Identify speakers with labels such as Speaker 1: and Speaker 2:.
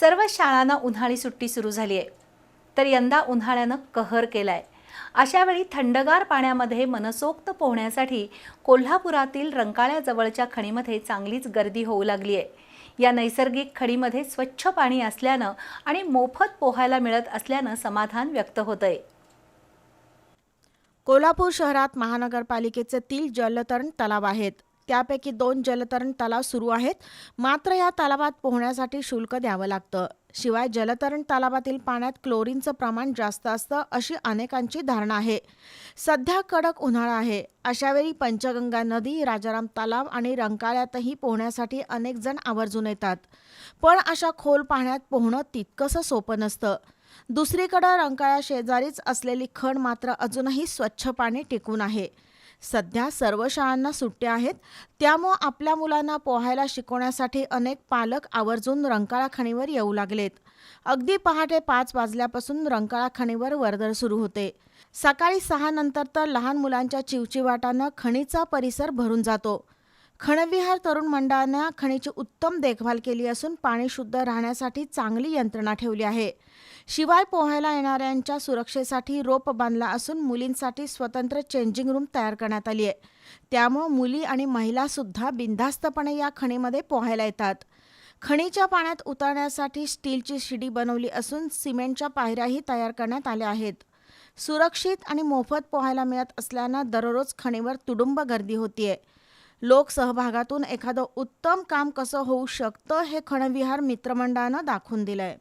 Speaker 1: सर्व शाळांना उन्हाळी सुट्टी सुरू झाली आहे. तर यंदा उन्हाळ्यानं कहर केलाय. अशावेळी थंडगार पाण्यामध्ये मनसोक्त पोहण्यासाठी कोल्हापुरातील रंकाळ्याजवळच्या खणीमध्ये चांगलीच गर्दी होऊ लागली आहे. या नैसर्गिक खडीमध्ये स्वच्छ पाणी असल्यानं आणि मोफत पोहायला मिळत असल्यानं समाधान व्यक्त होतंय.
Speaker 2: कोल्हापूर शहरात महानगरपालिकेचे तीन जलतरण तलाव आहेत. त्यापैकी दोन जलतरण तलाव सुरू आहेत. मात्र या तलावात पोहण्यासाठी शुल्क द्यावं लागतं. शिवाय जलतरण तलावातील पाण्यात क्लोरीनचं प्रमाण जास्त असतं अशी अनेकांची धारणा आहे. सध्या कडक उन्हाळा आहे. अशावेळी पंचगंगा नदी राजाराम तलाव आणि रंकाळ्यातही पोहण्यासाठी अनेक जण आवर्जून येतात. पण अशा खोल पाण्यात पोहणं तितकंसं सोपं नसतं. दुसरीकडं रंकाळ्या शेजारीच असलेली खण मात्र अजूनही स्वच्छ पाणी टिकून आहे. सध्या सर्व शाळांना सुट्ट्या आहेत. त्यामुळं आपल्या मुलांना पोहायला शिकवण्यासाठी अनेक पालक आवर्जून रंकाळा खणीवर येऊ लागलेत. अगदी पहाटे पाच वाजल्यापासून रंकाळा खणीवर वर्दळ सुरू होते. सकाळी सहा नंतर तर लहान मुलांच्या चिवचिवाटानं खणीचा परिसर भरून जातो. खणविहार तरुण मंडळानं खणीची उत्तम देखभाल केली असून पाणी शुद्ध राहण्यासाठी चांगली यंत्रणा ठेवली आहे. शिवाय पोहायला येणाऱ्यांच्या सुरक्षेसाठी रोप बांधला असून मुलींसाठी स्वतंत्र चेंजिंग रूम तयार करण्यात आली आहे. त्यामुळे मुली आणि महिलासुद्धा बिनधास्तपणे या खणीमध्ये पोहायला येतात. खणीच्या पाण्यात उतरण्यासाठी स्टीलची शिडी बनवली असून सिमेंटच्या पायऱ्याही तयार करण्यात आल्या आहेत. सुरक्षित आणि मोफत पोहायला मिळत असल्यानं दररोज खणीवर तुडुंब गर्दी होतीये. लोकसहभागातून एखादं उत्तम काम कसं होऊ शकतं हे खणविहार मित्रमंडळानं दाखवून दिलंय.